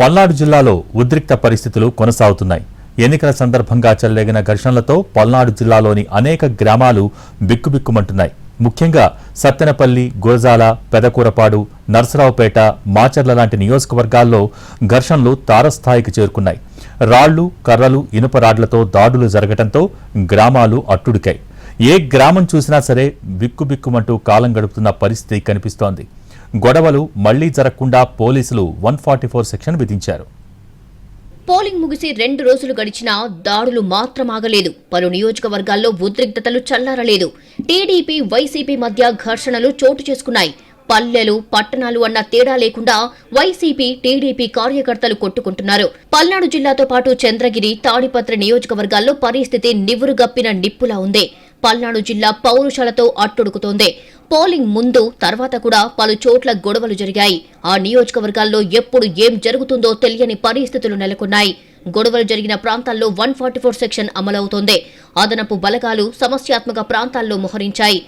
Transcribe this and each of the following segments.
పల్నాడు జిల్లాలో ఉద్రిక్త పరిస్థితులు కొనసాగుతున్నాయి. ఎన్నికల సందర్భంగా చెలరేగిన ఘర్షణలతో పల్నాడు జిల్లాలోని అనేక గ్రామాలు బిక్కుబిక్కుమంటున్నాయి. ముఖ్యంగా సత్తెనపల్లి గురజాల పెదకూరపాడు నర్సరావుపేట మాచర్ల లాంటి నియోజకవర్గాల్లో ఘర్షణలు తారస్థాయికి చేరుకున్నాయి. రాళ్ళు కర్రలు ఇనుప రాడ్లతో దాడులు జరగటంతో గ్రామాలు అట్టుడికాయి. ఏ గ్రామం చూసినా సరే బిక్కుబిక్కుమంటూ కాలం గడుపుతున్న పరిస్థితి కనిపిస్తోంది. గొడవలు మళ్ళీ జరగకుండా పోలీసులు వన్ ఫార్టీ ఫోర్ సెక్షన్ విధించారు. పోలింగ్ ముగిసి రెండు రోజులు గడిచినా దాడులు మాత్రం ఆగలేదు. పలు నియోజకవర్గాల్లో ఉద్రిక్తతలు చల్లారలేదు. టీడీపీ వైసీపీ మధ్య ఘర్షణలు చోటు చేసుకున్నాయి. పల్లెలు పట్టణాలు అన్న తేడా లేకుండా వైసీపీ టీడీపీ కార్యకర్తలు కొట్టుకుంటున్నారు. పల్నాడు జిల్లాతో పాటు చంద్రగిరి తాడిపత్రి నియోజకవర్గాల్లో పరిస్థితి నివురుగప్పిన నిప్పులా ఉంది. పల్నాడు జిల్లా పౌరుషాలతో అట్టుడుకుతోంది. పోలింగ్ ముందు తర్వాత కూడా పలు చోట్ల గొడవలు జరిగాయి. ఆ నియోజకవర్గాల్లో ఎప్పుడు ఏం జరుగుతుందో తెలియని పరిస్థితులు నెలకొన్నాయి. గొడవలు జరిగిన ప్రాంతాల్లో వన్ సెక్షన్ అమలవుతోంది. అదనపు బలగాలు సమస్యాత్మక ప్రాంతాల్లో మోహరించాయి.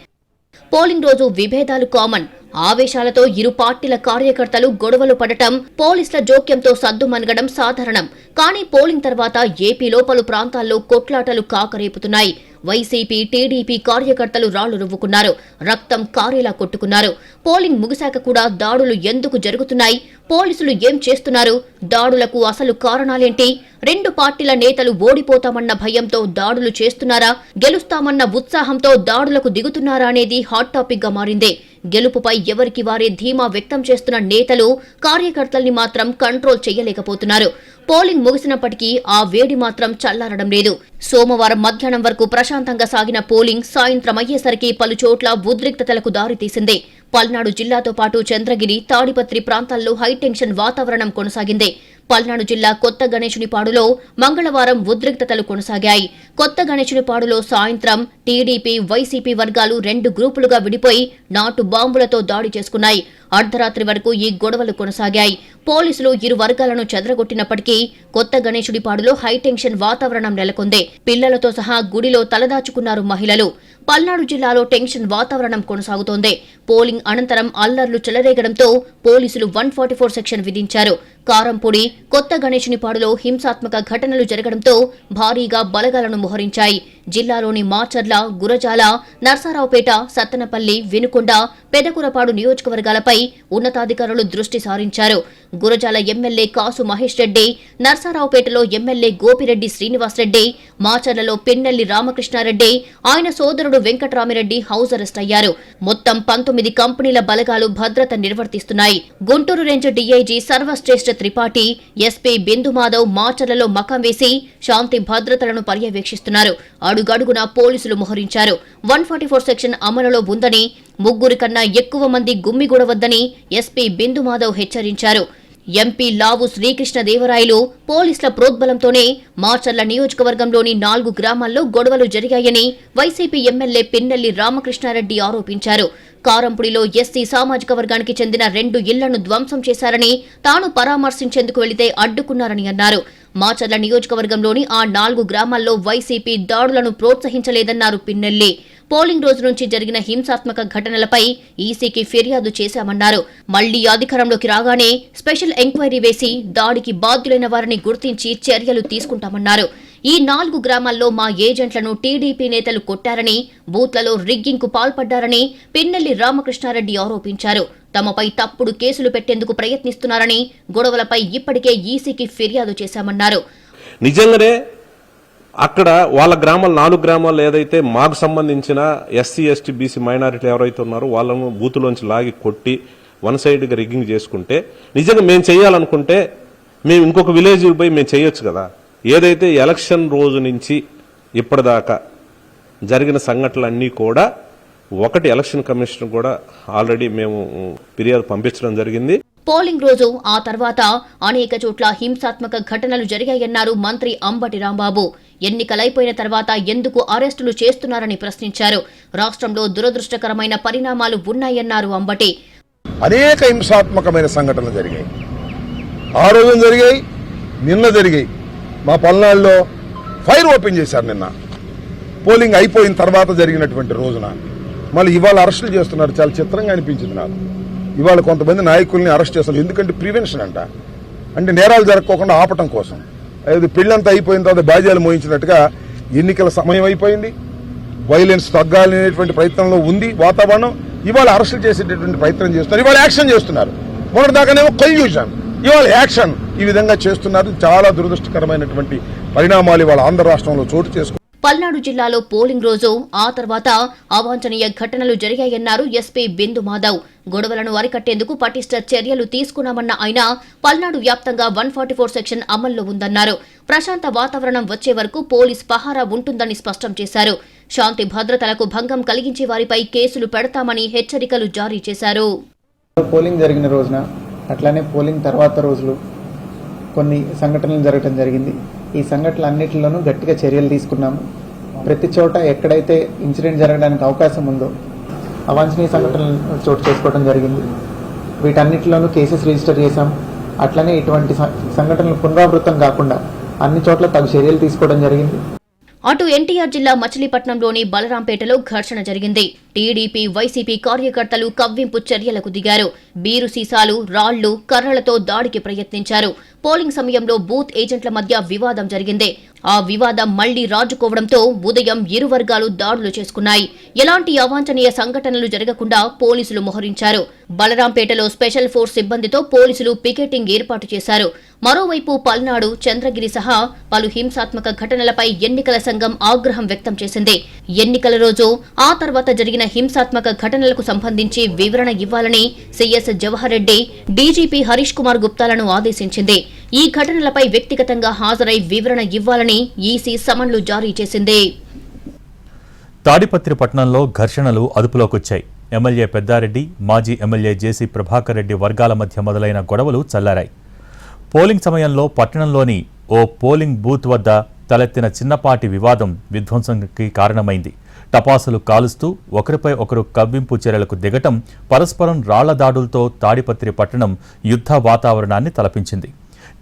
పోలింగ్ రోజు విభేదాలు కామన్. ఆవేశాలతో ఇరు పార్టీల కార్యకర్తలు గొడవలు పడటం పోలీసుల జోక్యంతో సద్దుమణగడం సాధారణం. కానీ పోలింగ్ తర్వాత ఏపీలో పలు ప్రాంతాల్లో కొట్లాటలు కాకరేపుతున్నాయి. వైసీపీ టీడీపీ కార్యకర్తలు రాళ్ళు రువ్వుకున్నారు. రక్తం కారేలా కొట్టుకున్నారు. పోలింగ్ ముగిశాక కూడా దాడులు ఎందుకు జరుగుతున్నాయి? పోలీసులు ఏం చేస్తున్నారు? దాడులకు అసలు కారణాలేంటి? రెండు పార్టీల నేతలు ఓడిపోతామన్న భయంతో దాడులు చేస్తున్నారా? గెలుస్తామన్న ఉత్సాహంతో దాడులకు దిగుతున్నారా అనేది హాట్ టాపిక్గా మారింది. గెలుపుపై ఎవరికి వారే ధీమా వ్యక్తం చేస్తున్న నేతలు కార్యకర్తల్ని మాత్రం కంట్రోల్ చేయలేకపోతున్నారు. పోలింగ్ ముగిసినప్పటికీ ఆ వేడి మాత్రం చల్లారడం లేదు. సోమవారం మధ్యాహ్నం వరకు ప్రశాంతంగా సాగిన పోలింగ్ సాయంత్రం అయ్యేసరికి పలు చోట్ల ఉద్రిక్తతలకు దారితీసింది. పల్నాడు జిల్లాతో పాటు చంద్రగిరి తాడిపత్రి ప్రాంతాల్లో హైటెన్షన్ వాతావరణం కొనసాగింది. పల్నాడు జిల్లా కొత్త గణేశునిపాడులో మంగళవారం ఉద్రిక్తతలు కొనసాగాయి. కొత్త గణేశునిపాడులో సాయంత్రం టీడీపీ వైసీపీ వర్గాలు రెండు గ్రూపులుగా విడిపోయి నాటు బాంబులతో దాడి చేసుకున్నాయి. అర్ధరాత్రి వరకు ఈ గొడవలు కొనసాగాయి. పోలీసులు ఇరు వర్గాలను చెదరగొట్టినప్పటికీ కొత్త గణేశుడిపాడులో హైటెన్షన్ వాతావరణం నెలకొంది. పిల్లలతో సహా గుడిలో తలదాచుకున్నారు మహిళలు. పల్నాడు జిల్లాలో టెన్షన్ వాతావరణం కొనసాగుతోంది. పోలింగ్ అనంతరం అల్లర్లు చెలరేగడంతో పోలీసులు వన్ సెక్షన్ విధించారు. కారంపొడి కొత్త గణేశునిపాడులో హింసాత్మక ఘటనలు జరగడంతో భారీగా బలగాలను మోహరించాయి. జిల్లాలోని మాచర్ల గురజాల నర్సారావుపేట సత్తనపల్లి వినుకొండ పెదకురపాడు నియోజకవర్గాలపై ఉన్నతాధికారులు దృష్టి సారించారు. గురజాల ఎమ్మెల్యే కాసు మహేష్ రెడ్డి నర్సారావుపేటలో ఎమ్మెల్యే గోపిరెడ్డి శ్రీనివాసరెడ్డి మాచర్లలో పిన్నెల్లి రామకృష్ణారెడ్డి ఆయన సోదరుడు వెంకటరామిరెడ్డి హౌస్ అరెస్ట్ అయ్యారు. మొత్తం పంతొమ్మిది కంపెనీల బలగాలు భద్రత నిర్వర్తిస్తున్నాయి. Guntur range DIG Sarvashreshtha Tripathi SP Bindu Madhav మాచర్లలో మకం వేసి శాంతి భద్రతలను పర్యవేక్షిస్తున్నారు. అడుగడుగునా పోలీసులు మోహరించారు. వన్ ఫార్టీ ఫోర్ సెక్షన్ అమలులో ఉందని ముగ్గురి కన్నా ఎక్కువ మంది గుమ్మిగూడవద్దని ఎస్పీ బిందు మాధవ్ హెచ్చరించారు. ఎంపీ లావు శ్రీకృష్ణదేవరాయలు పోలీసుల ప్రోద్బలంతోనే మార్చర్ల నియోజకవర్గంలోని నాలుగు గ్రామాల్లో గొడవలు జరిగాయని వైసీపీ ఎమ్మెల్యే పిన్నెల్లి రామకృష్ణారెడ్డి ఆరోపించారు. కారంపుడిలో ఎస్సీ సామాజిక వర్గానికి చెందిన రెండు ఇళ్ళను ధ్వంసం చేశారని తాను పరామర్శించేందుకు వెళితే అడ్డుకున్నారని అన్నారు. మాచర్ల నియోజకవర్గంలోని ఆ నాలుగు గ్రామాల్లో వైసీపీ దాడులను ప్రోత్సహించలేదన్నారు పిన్నెల్లి. పోలింగ్ రోజు నుంచి జరిగిన హింసాత్మక ఘటనలపై ఈసీకి ఫిర్యాదు చేశామన్నారు. మళ్ళీ అధికారంలోకి రాగానే స్పెషల్ ఎంక్వైరీ వేసి దాడికి బాధ్యులైన వారిని గుర్తించి చర్యలు తీసుకుంటామన్నారు. ఈ నాలుగు గ్రామాల్లో మా ఏజెంట్లను టీడీపీ నేతలు కొట్టారని బూత్లలో రిగ్గింగ్కు పాల్పడ్డారని పిన్నెల్లి రామకృష్ణారెడ్డి ఆరోపించారు. తమపై తప్పుడు కేసులు పెట్టేందుకు ప్రయత్నిస్తున్నారని గొడవలపై ఇప్పటికే ఈసీకి ఫిర్యాదు చేశామన్నారు. నిజంగానే అక్కడ వాళ్ళ గ్రామాలు నాలుగు గ్రామాలు ఏదైతే మాకు సంబంధించిన ఎస్సీ ఎస్టీ బీసీ మైనారిటీలు ఎవరైతే ఉన్నారో వాళ్ళను బూతులోంచి లాగి కొట్టి వన్ సైడ్గా రిగ్గింగ్ చేసుకుంటే నిజంగా మేము చేయాలనుకుంటే మేము ఇంకొక విలేజ్ పోయి మేము చేయొచ్చు కదా? ఏదైతే ఎలక్షన్ రోజు నుంచి ఇప్పటిదాకా జరిగిన సంఘటనలన్నీ కూడా ఒకటి ఎలక్షన్ కమిషన్ కూడా ఆల్రెడీ మేము ఫిర్యాదు పంపించడం జరిగింది. పోలింగ్ రోజు ఆ తర్వాత అనేక చోట్ల హింసాత్మక ఘటనలు జరిగాయన్నారు మంత్రి అంబటి రాంబాబు. ఎన్నికలైపోయిన తర్వాత ఎందుకు అరెస్టులు చేస్తున్నారని ప్రశ్నించారు. రాష్ట్రంలో దురదృష్టకరమైన పరిణామాలు ఉన్నాయన్నారు అంబటి. అనేక హింసాత్మకమైన సంఘటనలు జరిగాయి. ఆ రోజున జరిగాయి నిన్న జరిగాయి. మా పల్నాడులో ఫైర్ ఓపెన్ చేశారు నిన్న. పోలింగ్ అయిపోయిన తర్వాత జరిగినటువంటి రోజున. మళ్ళీ ఇవాళ అరెస్టులు చేస్తున్నారు. చాలా చిత్రంగా అనిపించింది నాకు. ఇవాళ కొంతమంది నాయకుల్ని అరెస్ట్ చేస్తున్నారు. ఎందుకంటే ప్రివెన్షన్ అంట. అంటే నేరాలు జరగకోకుండా ఆపటం కోసం. అది పెళ్ళంతా అయిపోయిన తర్వాత బాధ్యాలు మోయించినట్టుగా ఎన్నికల సమయం అయిపోయింది. వైలెన్స్ తగ్గాలనేటువంటి ప్రయత్నంలో ఉంది వాతావరణం. ఇవాళ అరెస్టులు చేసేటటువంటి ప్రయత్నం చేస్తున్నారు. ఇవాళ యాక్షన్ చేస్తున్నారు. మొన్నటిదాకానేమో కొల్యూషన్ ఇవాళ యాక్షన్ ఈ విధంగా చేస్తున్నారు. చాలా దురదృష్టకరమైనటువంటి పరిణామాలు ఇవాళ ఆంధ్ర రాష్ట్రంలో చోటు చేసుకు పల్నాడు జిల్లాలో పోలింగ్ రోజు ఆ తర్వాత అవాంఛనీయ ఘటనలు జరిగాయన్నారు ఎస్పీ బిందు మాధవ్. గొడవలను అరికట్టేందుకు పటిష్ట చర్యలు తీసుకున్నామన్న ఆయన పల్నాడు వ్యాప్తంగా వన్ ఫార్టీ ఫోర్ సెక్షన్ అమల్లో ఉందన్నారు. ప్రశాంత వాతావరణం వచ్చే వరకు పోలీస్ పహారా ఉంటుందని స్పష్టం చేశారు. శాంతి భద్రతలకు భంగం కలిగించే వారిపై కేసులు పెడతామని హెచ్చరికలు జారీ చేశారు. పోలింగ్ జరిగిన రోజున అట్లానే పోలింగ్ తర్వాత రోజులు కొన్ని సంఘటనలు జరగటం జరిగింది. ఈ సంఘటనలు అన్నింటిలోనూ గట్టిగా చర్యలు తీసుకున్నాము. ప్రతి చోట ఎక్కడైతే ఇన్సిడెంట్ జరగడానికి అవకాశం ఉందో అవాంఛనీయ సంఘటనలు చోటు చేసుకోవడం జరిగింది. వీటన్నిటిలోనూ కేసెస్ రిజిస్టర్ చేశాం. అట్లనే ఇటువంటి సంఘటనలు పునరావృతం కాకుండా అన్ని చోట్ల తగు చర్యలు తీసుకోవడం జరిగింది. అటు ఎన్టీఆర్ జిల్లా మచిలీపట్నంలోని బలరాంపేటలో ఘర్షణ జరిగింది. టీడీపీ వైసీపీ కార్యకర్తలు కవ్వింపు చర్యలకు దిగారు. బీరు సీసాలు రాళ్ళు కర్రలతో దాడికి ప్రయత్నించారు. పోలింగ్ సమయంలో బూత్ ఏజెంట్ల మధ్య వివాదం జరిగింది. ఆ వివాదం మళ్ళీ రాజుకోవడంతో ఉదయం ఇరు వర్గాలు దాడులు చేసుకున్నాయి. ఎలాంటి అవాంఛనీయ సంఘటనలు జరగకుండా పోలీసులు మోహరించారు. బలరాంపేటలో స్పెషల్ ఫోర్స్ సిబ్బందితో పోలీసులు పికెటింగ్ ఏర్పాటు చేశారు. మరోవైపు పల్నాడు చంద్రగిరి సహా పలు హింసాత్మక ఘటనలపై ఎన్నికల సంఘం ఆగ్రహం వ్యక్తం చేసింది. ఎన్నికల రోజు ఆ తర్వాత జరిగిన హింసాత్మక ఘటనలకు సంబంధించి వివరణ ఇవ్వాలని సిఎస్ జవహర్ రెడ్డి డీజీపీ హరీష్ కుమార్ గుప్తాలను ఆదేశించింది. ఈ ఘటనలపై వ్యక్తిగతంగా హాజరై వివరణ ఇవ్వాలని ఈసీ సమన్లు జారీ చేసింది. తాడిపత్రి పట్టణంలో ఘర్షణలు అదుపులోకొచ్చాయి. ఎమ్మెల్యే పెద్దారెడ్డి మాజీ ఎమ్మెల్యే జేసీ ప్రభాకర్ రెడ్డి వర్గాల మధ్య మొదలైన గొడవలు చల్లారాయి. పోలింగ్ సమయంలో పట్టణంలోని ఓ పోలింగ్ బూత్ వద్ద తలెత్తిన చిన్నపాటి వివాదం విధ్వంసంకి కారణమైంది. టపాసులు కాలుస్తూ ఒకరిపై ఒకరు కవ్వింపు చర్యలకు దిగటం పరస్పరం రాళ్ళ దాడులతో తాడిపత్రి పట్టణం యుద్ధ వాతావరణాన్ని తలపించింది.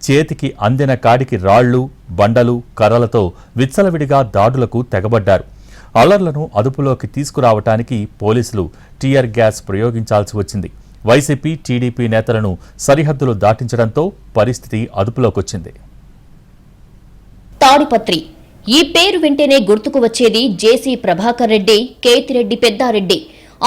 చేతికి అందిన కాడికి రాళ్ళు బండలు కర్రలతో విచ్చలవిడిగా దాడులకు తెగబడ్డారు. అల్లర్లను అదుపులోకి తీసుకురావటానికి పోలీసులు టీయర్ గ్యాస్ ప్రయోగించాల్సి వచ్చింది. వైసీపీ టీడీపీ నేతలను సరిహద్దులు దాటించడంతో పరిస్థితి అదుపులోకొచ్చింది. తాడిపత్రి ఈ పేరు వింటేనే గుర్తుకు వచ్చేది జేసీ ప్రభాకర్ రెడ్డి కేతిరెడ్డి పెద్దారెడ్డి.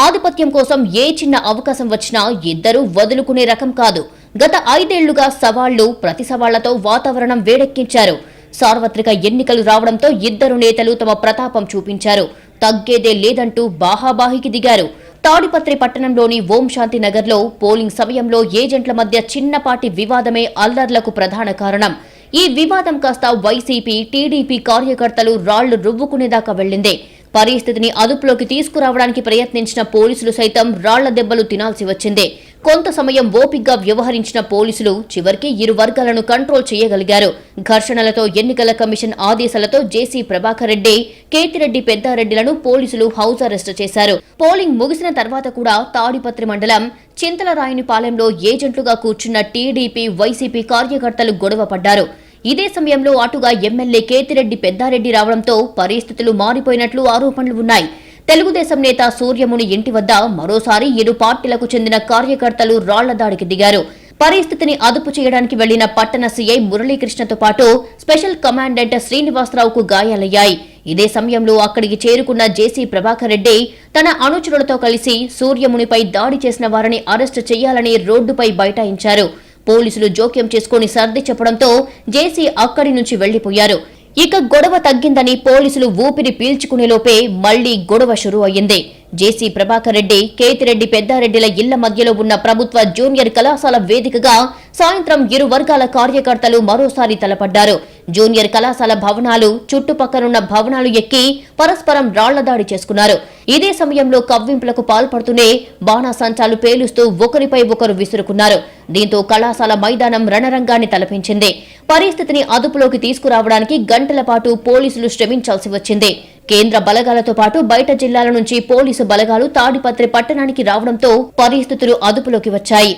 ఆధిపత్యం కోసం ఏ చిన్న అవకాశం వచ్చినా ఇద్దరూ వదులుకునే రకం కాదు. గత ఐదేళ్ళుగా సవాళ్ళు ప్రతి సవాళ్ళతో వాతావరణం వేడెక్కించారు. సార్వత్రిక ఎన్నికలు రావడంతో ఇద్దరు నేతలు తమ ప్రతాపం చూపించారు. తగ్గేదే లేదంటూ బాహాబాహికి దిగారు. తాడిపత్రి పట్టణంలోని ఓంశాంతి నగర్లో పోలింగ్ సమయంలో ఏజెంట్ల మధ్య చిన్నపాటి వివాదమే అల్లర్లకు ప్రధాన కారణం. ఈ వివాదం కాస్త వైసీపీ టీడీపీ కార్యకర్తలు రాళ్ళు రువ్వుకునేదాకా వెళ్ళింది పరిస్థితిని అదుపులోకి తీసుకురావడానికి ప్రయత్నించిన పోలీసులు సైతం రాళ్ళ దెబ్బలు తినాల్సి వచ్చింది. కొంత సమయం ఓపిగ్గా వ్యవహరించిన పోలీసులు చివరికి ఇరు వర్గాలను కంట్రోల్ చేయగలిగారు. ఘర్షణలతో ఎన్నికల కమిషన్ ఆదేశాలతో జేసీ ప్రభాకర్ రెడ్డి కేతిరెడ్డి పెద్దారెడ్డిలను పోలీసులు హౌస్ అరెస్ట్ చేశారు. పోలింగ్ ముగిసిన తర్వాత కూడా తాడిపత్రి మండలం చింతలరాయునిపాలెంలో ఏజెంట్లుగా కూర్చున్న టీడీపీ వైసీపీ కార్యకర్తలు గొడవ పడ్డారు. ఇదే సమయంలో అటుగా ఎమ్మెల్యే కేతిరెడ్డి పెద్దారెడ్డి రావడంతో పరిస్థితులు మారిపోయినట్లు ఆరోపణలు ఉన్నాయి. తెలుగుదేశం నేత సూర్యముని ఇంటి వద్ద మరోసారి ఇరు పార్టీలకు చెందిన కార్యకర్తలు రాళ్ళ దాడికి దిగారు. పరిస్థితిని అదుపు చేయడానికి వెళ్ళిన పట్టణ సీఐ మురళీకృష్ణతో పాటు స్పెషల్ కమాండెంట్ శ్రీనివాసరావుకు గాయాలయ్యాయి. ఇదే సమయంలో అక్కడికి చేరుకున్న జేసీ ప్రభాకర్ రెడ్డి తన అనుచరులతో కలిసి సూర్యమునిపై దాడి చేసిన వారిని అరెస్టు చేయాలని రోడ్డుపై బైఠాయించారు. పోలీసులు జోక్యం చేసుకుని సర్ది చెప్పడంతో జేసీ అక్కడి నుంచి వెళ్ళిపోయారు ఇక గొడవ తగ్గిందని పోలీసులు ఊపిరి పీల్చుకునేలోపే మళ్ళీ గొడవ షురూ అయ్యింది. జేసీ ప్రభాకర్ రెడ్డి కేతిరెడ్డి పెద్దారెడ్డిల ఇళ్ళ మధ్యలో ఉన్న ప్రభుత్వ జూనియర్ కళాశాల వేదికగా సాయంత్రం ఇరు వర్గాల కార్యకర్తలు మరోసారి తలపడ్డారు. జూనియర్ కళాశాల భవనాలు చుట్టుపక్కలున్న భవనాలు ఎక్కి పరస్పరం రాళ్ళ దాడి చేసుకున్నారు. ఇదే సమయంలో కవ్వింపులకు పాల్పడుతూనే బాణాసంచాలు పేలుస్తూ ఒకరిపై ఒకరు విసురుకున్నారు. దీంతో కళాశాల మైదానం రణరంగాన్ని తలపించింది. పరిస్థితిని అదుపులోకి తీసుకురావడానికి గంటల పాటు పోలీసులు శ్రమించాల్సి వచ్చింది. కేంద్ర బలగాలతో పాటు బయట జిల్లాల నుంచి పోలీసు బలగాలు తాడిపత్రి పట్టణానికి రావడంతో పరిస్థితులు అదుపులోకి వచ్చాయి.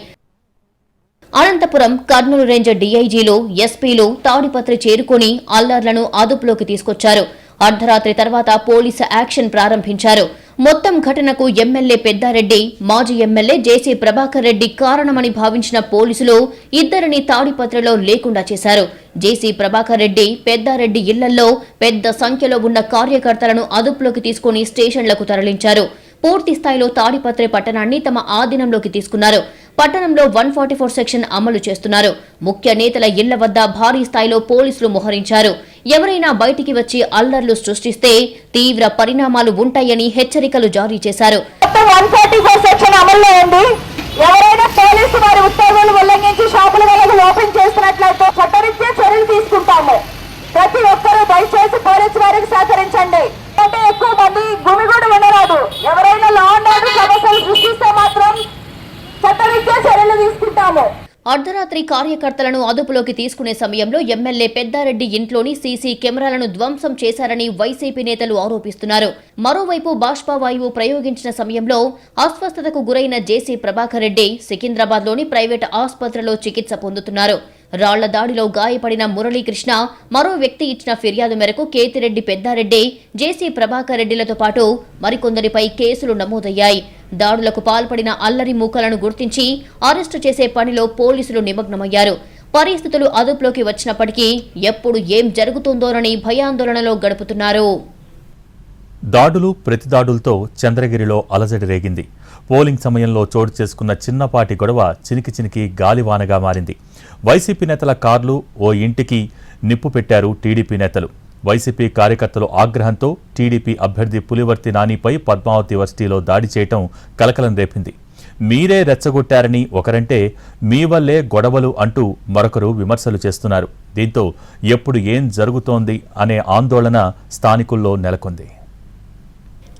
అనంతపురం కర్నూలు రేంజ్ డీఐజీలు ఎస్పీలు తాడిపత్రి చేరుకుని అల్లర్లను అదుపులోకి తీసుకొచ్చారు. అర్ధరాత్రి తర్వాత పోలీసు యాక్షన్ ప్రారంభించారు. మొత్తం ఘటనకు ఎమ్మెల్యే పెద్దారెడ్డి మాజీ ఎమ్మెల్యే జేసీ ప్రభాకర్ రెడ్డి కారణమని భావించిన పోలీసులు ఇద్దరిని తాడిపత్రిలో లేకుండా చేశారు. జేసీ ప్రభాకర్ రెడ్డి పెద్దారెడ్డి ఇళ్ళలో పెద్ద సంఖ్యలో ఉన్న కార్యకర్తలను అదుపులోకి తీసుకుని స్టేషన్లకు తరలించారు. పూర్తి స్థాయిలో తాడిపత్రి పట్టణాన్ని తమ ఆధీనంలోకి తీసుకున్నారు. పట్టణంలో వన్ ఫార్టీ ఫోర్ సెక్షన్ అమలు చేస్తున్నారు. ముఖ్య నేతల ఇళ్ళ వద్ద భారీ స్థాయిలో పోలీసులు మోహరించారు. ఎవరైనా బయటికి వచ్చి అల్లర్లు సృష్టిస్తే తీవ్ర పరిణామాలు ఉంటాయని హెచ్చరికలు జారీ చేశారు. మొత్తం వన్ ఫార్టీ ఫోర్ సెక్షన్ అమల్లో ఉంది. ఎవరైనా పోలీసు వారి ఉత్తర్వులు ఉల్లంఘించి షాపుల వరకు ఓపెన్ చేస్తున్నట్లయితే చట్టరీత్యా చర్యలు తీసుకుంటాము. ప్రతి ఒక్కరూ దయచేసి పోలీసు వారికి సహకరించండి. అంటే ఎక్కువ మంది గుమిగూడు ఉండరాదు. ఎవరైనా లా అండ్ ఆర్డర్ సమస్యలు సృష్టిస్తే మాత్రం చట్టరీత్యా చర్యలు తీసుకుంటాము. అర్ధరాత్రి కార్యకర్తలను అదుపులోకి తీసుకునే సమయంలో ఎమ్మెల్యే పెద్దారెడ్డి ఇంట్లోని సీసీ కెమెరాలను ధ్వంసం చేశారని వైసీపీ నేతలు ఆరోపిస్తున్నారు. మరోవైపు బాష్పావాయువు ప్రయోగించిన సమయంలో అస్వస్థతకు గురైన జేసీ ప్రభాకర్ రెడ్డి సికింద్రాబాద్లోని ప్రైవేట్ ఆసుపత్రిలో చికిత్స పొందుతున్నారు. రాళ్ళ దాడిలో గాయపడిన మురళీకృష్ణ మరో వ్యక్తి ఇచ్చిన ఫిర్యాదు మేరకు కేతిరెడ్డి పెద్దారెడ్డి జేసీ ప్రభాకర్ రెడ్డిలతో పాటు మరికొందరిపై కేసులు నమోదయ్యాయి. దాడులకు పాల్పడిన అల్లరి మూకలను గుర్తించి అరెస్టు చేసే పనిలో పోలీసులు నిమగ్నమయ్యారు. పరిస్థితులు అదుపులోకి వచ్చినప్పటికీ ఎప్పుడు ఏం జరుగుతుందోనని భయాందోళనలో గడుపుతున్నారు. దాడులు ప్రతిదాడులతో చంద్రగిరిలో అలజడి రేగింది. పోలింగ్ సమయంలో చోటు చేసుకున్న చిన్నపాటి గొడవ చినికి చినికి గాలివానగా మారింది. వైసీపీ నేతల కార్లు ఓ ఇంటికి నిప్పు పెట్టారు టీడీపీ నేతలు. వైసీపీ కార్యకర్తలు ఆగ్రహంతో టీడీపీ అభ్యర్థి పులివర్తి నానిపై పద్మావతి వర్సిటీలో దాడి చేయటం కలకలం రేపింది. మీరే రెచ్చగొట్టారని ఒకరంటే మీ వల్లే గొడవలు అంటూ మరొకరు విమర్శలు చేస్తున్నారు. దీంతో ఎప్పుడు ఏం జరుగుతోంది అనే ఆందోళన స్థానికుల్లో నెలకొంది.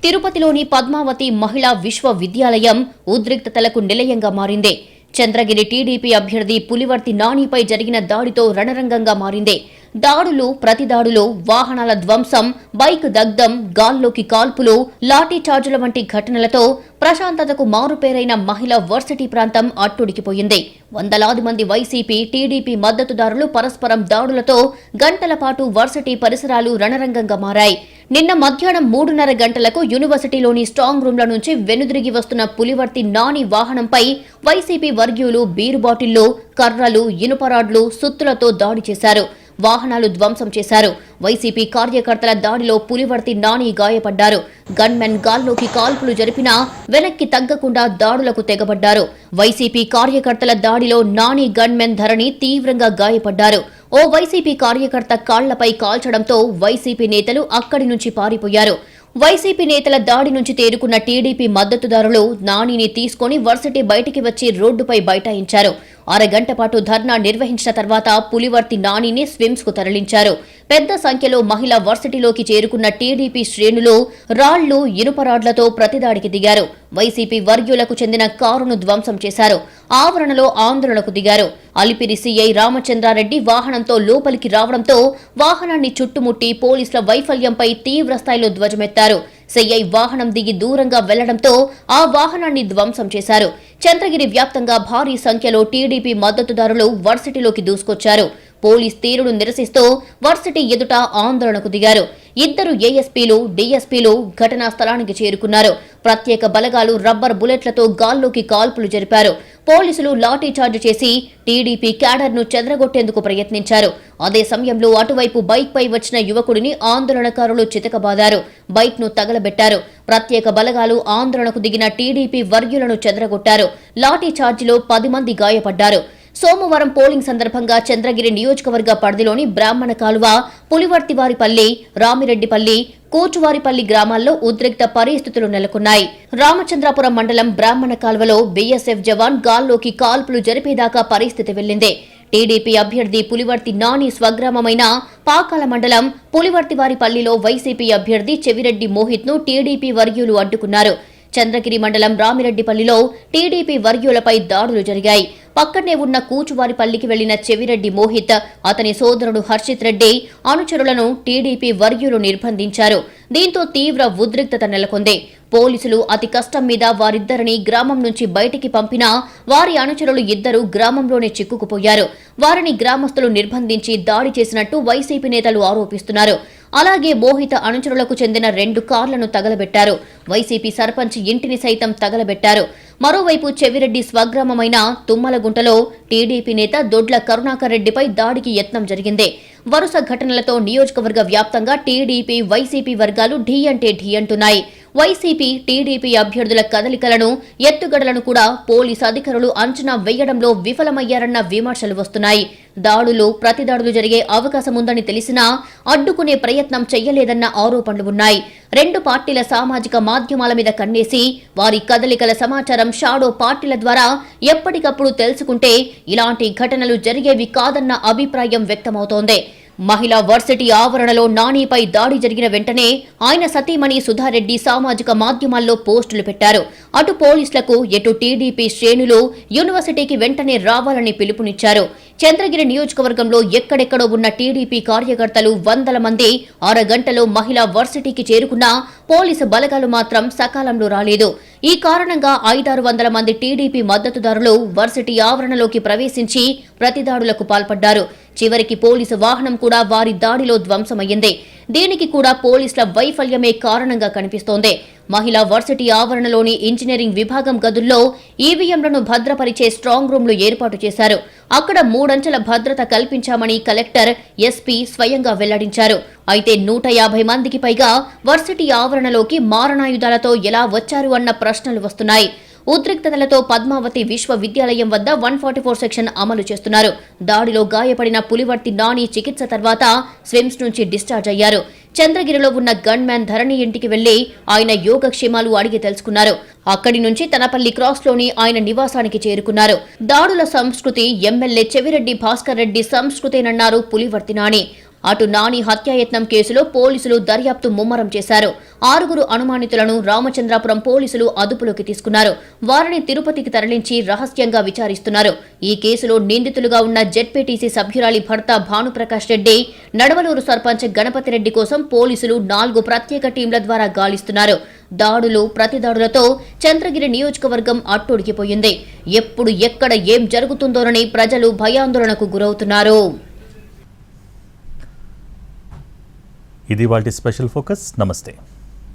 తిరుపతిలోని పద్మావతి మహిళా విశ్వవిద్యాలయం ఉద్రిక్తతలకు నిలయంగా మారింది. చంద్రగిరి టీడీపీ అభ్యర్థి పులివర్తి నానిపై జరిగిన దాడితో రణరంగంగా మారింది. దాడులు ప్రతిదాడులు వాహనాల ధ్వంసం బైక్ దగ్ధం గాల్లోకి కాల్పులు లాఠీ చార్జుల వంటి ఘటనలతో ప్రశాంతతకు మారుపేరైన మహిళా వర్సిటీ ప్రాంతం అట్టుడికిపోయింది. వందలాది మంది వైసీపీ టీడీపీ మద్దతుదారులు పరస్పరం దాడులతో గంటల పాటు వర్సిటీ పరిసరాలు రణరంగంగా మారాయి. నిన్న మధ్యాహ్నం మూడున్నర గంటలకు యూనివర్సిటీలోని స్ట్రాంగ్ రూమ్ల నుంచి వెనుదిరిగి వస్తున్న పులివర్తి నాని వాహనంపై వైసీపీ వర్గీయులు బీరు బాటిళ్ళు కర్రలు ఇనుపరాడ్లు సుత్తులతో దాడి చేశారు. వాహనాలు ధ్వంసం చేశారు. వైసీపీ కార్యకర్తల దాడిలో పులివర్తి నాని గాయపడ్డారు. గన్మెన్ గాల్లోకి కాల్పులు జరిపినా వెనక్కి తగ్గకుండా దాడులకు తెగబడ్డారు. వైసీపీ కార్యకర్తల దాడిలో నాని గన్మెన్ ధరణి తీవ్రంగా గాయపడ్డారు. ఓ వైసీపీ కార్యకర్త కాళ్ళపై కాల్చడంతో వైసీపీ నేతలు అక్కడి నుంచి పారిపోయారు. వైసీపీ నేతల దాడి నుంచి తేరుకున్న టీడీపీ మద్దతుదారులు నానిని తీసుకొని వర్సిటీ బయటికి వచ్చి రోడ్డుపై బైఠాయించారు. అరగంట పాటు ధర్నా నిర్వహించిన తర్వాత పులివర్తి నానిని స్విమ్స్కు తరలించారు. పెద్ద సంఖ్యలో మహిళ వర్సిటీలోకి చేరుకున్న టీడీపీ శ్రేణులు రాళ్ళు ఇనుపరాడ్లతో ప్రతిదాడికి దిగారు. వైసీపీ వర్గీయులకు చెందిన కారును ధ్వంసం చేశారు. ఆవరణలో ఆందోళనకు దిగారు. అలిపిరి సీఐ రామచంద్రారెడ్డి వాహనంతో లోపలికి రావడంతో వాహనాన్ని చుట్టుముట్టి పోలీసుల వైఫల్యంపై తీవ్ర స్థాయిలో ధ్వజమెత్తారు. సిఐ వాహనం దిగి దూరంగా వెళ్ళడంతో ఆ వాహనాన్ని ధ్వంసం చేశారు. చంద్రగిరి వ్యాప్తంగా భారీ సంఖ్యలో టీడీపీ మద్దతుదారులు వర్సిటీలోకి దూసుకొచ్చారు. పోలీస్ తీరును నిరసిస్తూ వర్సిటీ ఎదుట ఆందోళనకు దిగారు. ఇద్దరు ఏఎస్పీలు డీఎస్పీలు ఘటనా స్థలానికి చేరుకున్నారు. ప్రత్యేక బలగాలు రబ్బర్ బుల్లెట్లతో గాల్లోకి కాల్పులు జరిపారు. పోలీసులు లాఠీ చార్జ్ చేసి టీడీపీ క్యాడర్ను చెదరగొట్టేందుకు ప్రయత్నించారు. అదే సమయంలో అటువైపు బైక్ పై వచ్చిన యువకుడిని ఆందోళనకారులు చితకబాదారు. బైక్ను తగలబెట్టారు. ప్రత్యేక బలగాలు ఆందోళనకు దిగిన టీడీపీ వర్గీయులను చెదరగొట్టారు. లాఠీ చార్జిలో పది మంది గాయపడ్డారు. సోమవారం పోలింగ్ సందర్భంగా చంద్రగిరి నియోజకవర్గ పరిధిలోని బ్రాహ్మణ కాలువ పులివర్తివారిపల్లి రామిరెడ్డిపల్లి కూచువారిపల్లి గ్రామాల్లో ఉద్రిక్త పరిస్థితులు నెలకొన్నాయి. రామచంద్రాపురం మండలం బ్రాహ్మణ కాలువలో బీఎస్ఎఫ్ జవాన్ గాల్లోకి కాల్పులు జరిపేదాకా పరిస్థితి వెళ్ళింది. టీడీపీ అభ్యర్థి పులివర్తి నాని స్వగ్రామమైన పాకాల మండలం పులివర్తివారిపల్లిలో వైసీపీ అభ్యర్థి చెవిరెడ్డి మోహిత్ను టీడీపీ వర్గీయులు అడ్డుకున్నారు. చంద్రగిరి మండలం రామిరెడ్డిపల్లిలో టీడీపీ వర్గీయులపై దాడులు జరిగాయి. పక్కనే ఉన్న కూచువారిపల్లికి వెళ్ళిన చెవిరెడ్డి మోహిత్ అతని సోదరుడు హర్షిత్ రెడ్డి అనుచరులను టీడీపీ వర్గీయులు నిర్బంధించారు. దీంతో తీవ్ర ఉద్రిక్తత నెలకొంది. పోలీసులు అతి కష్టం మీద వారిద్దరిని గ్రామం నుంచి బయటికి పంపినా వారి అనుచరులు ఇద్దరు గ్రామంలోనే చిక్కుకుపోయారు. వారిని గ్రామస్తులు నిర్బంధించి దాడి చేసినట్టు వైసీపీ నేతలు ఆరోపిస్తున్నారు. అలాగే మోహిత అనుచరులకు చెందిన రెండు కార్లను తగలబెట్టారు. వైసీపీ సర్పంచ్ ఇంటిని సైతం తగలబెట్టారు. మరోవైపు చెవిరెడ్డి స్వగ్రామమైన తుమ్మలగుంటలో టీడీపీ నేత దొడ్ల కరుణాకర్ రెడ్డిపై దాడికి యత్నం జరిగింది. వరుస ఘటనలతో నియోజకవర్గ వ్యాప్తంగా టీడీపీ వైసీపీ వర్గాలు ఢీ అంటే ఢీ అంటున్నాయి. వైసీపీ టీడీపీ అభ్యర్థుల కదలికలను ఎత్తుగడలను కూడా పోలీసు అధికారులు అంచనా వేయడంలో విఫలమయ్యారన్న విమర్శలు వస్తున్నాయి. దాడులు ప్రతిదాడులు జరిగే అవకాశం ఉందని తెలిసినా అడ్డుకునే ప్రయత్నం చెయ్యలేదన్న ఆరోపణలు ఉన్నాయి. రెండు పార్టీల సామాజిక మాధ్యమాల మీద కన్నేసి వారి కదలికల సమాచారం షాడో పార్టీల ద్వారా ఎప్పటికప్పుడు తెలుసుకుంటే ఇలాంటి ఘటనలు జరిగేవి కాదన్న అభిప్రాయం వ్యక్తమవుతోంది. మహిళా వర్సిటీ ఆవరణలో నానిపై దాడి జరిగిన వెంటనే ఆయన సతీమణి సుధారెడ్డి సామాజిక మాధ్యమాల్లో పోస్టులు పెట్టారు. అటు పోలీసులకు ఎటు టీడీపీ శ్రేణులు యూనివర్సిటీకి వెంటనే రావాలని పిలుపునిచ్చారు. చంద్రగిరి నియోజకవర్గంలో ఎక్కడెక్కడో ఉన్న టీడీపీ కార్యకర్తలు వందల మంది అరగంటలో మహిళా వర్సిటీకి చేరుకున్నా పోలీసు బలగాలు మాత్రం సకాలంలో రాలేదు. ఈ కారణంగా ఐదారు వందల మంది టీడీపీ మద్దతుదారులు వర్సిటీ ఆవరణలోకి ప్రవేశించి ప్రతిదాడులకు పాల్పడ్డారు. చివరికి పోలీసు వాహనం కూడా వారి దాడిలో ధ్వంసమయ్యింది. దీనికి కూడా పోలీసుల వైఫల్యమే కారణంగా కనిపిస్తోంది. మహిళా వర్సిటీ ఆవరణలోని ఇంజనీరింగ్ విభాగం గదుల్లో ఈవీఎంలను భద్రపరిచే స్ట్రాంగ్ రూమ్లు ఏర్పాటు చేశారు. అక్కడ మూడంచెల భద్రత కల్పించామని కలెక్టర్ ఎస్పీ స్వయంగా వెల్లడించారు. అయితే నూట యాభై మందికి పైగా వర్సిటీ ఆవరణలోకి మారణాయుధాలతో ఎలా వచ్చారు అన్న ప్రశ్నలు వస్తున్నాయి. ఉద్రిక్తతలతో పద్మావతి విశ్వవిద్యాలయం వద్ద వన్ ఫార్టీ ఫోర్ సెక్షన్ అమలు చేస్తున్నారు. దాడిలో గాయపడిన పులివర్తి నాని చికిత్స తర్వాత స్విమ్స్ నుంచి డిశ్చార్జ్ అయ్యారు. చంద్రగిరిలో ఉన్న గన్ మ్యాన్ ధరణి ఇంటికి వెళ్ళి ఆయన యోగక్షేమాలు అడిగి తెలుసుకున్నారు. అక్కడి నుంచి తనపల్లి క్రాస్లోని ఆయన నివాసానికి చేరుకున్నారు. దాడుల సంస్కృతి ఎమ్మెల్యే చెవిరెడ్డి భాస్కర్ రెడ్డి సంస్కృతేనన్నారు పులివర్తి నాని. అటు నాని హత్యాయత్నం కేసులో పోలీసులు దర్యాప్తు ముమ్మరం చేశారు. ఆరుగురు అనుమానితులను రామచంద్రాపురం పోలీసులు అదుపులోకి తీసుకున్నారు. వారిని తిరుపతికి తరలించి రహస్యంగా విచారిస్తున్నారు. ఈ కేసులో నిందితులుగా ఉన్న జెడ్పీటీసీ సభ్యురాలి భర్త భానుప్రకాష్ రెడ్డి నడవలూరు సర్పంచ్ గణపతి రెడ్డి కోసం పోలీసులు నాలుగు ప్రత్యేక టీంల ద్వారా గాలిస్తున్నారు. దాడులు ప్రతిదాడులతో చంద్రగిరి నియోజకవర్గం అట్టుడికిపోయింది. ఎప్పుడు ఎక్కడ ఏం జరుగుతుందోనని ప్రజలు భయాందోళనకు గురవుతున్నారు. ఇది వాటి స్పెషల్ ఫోకస్. నమస్తే.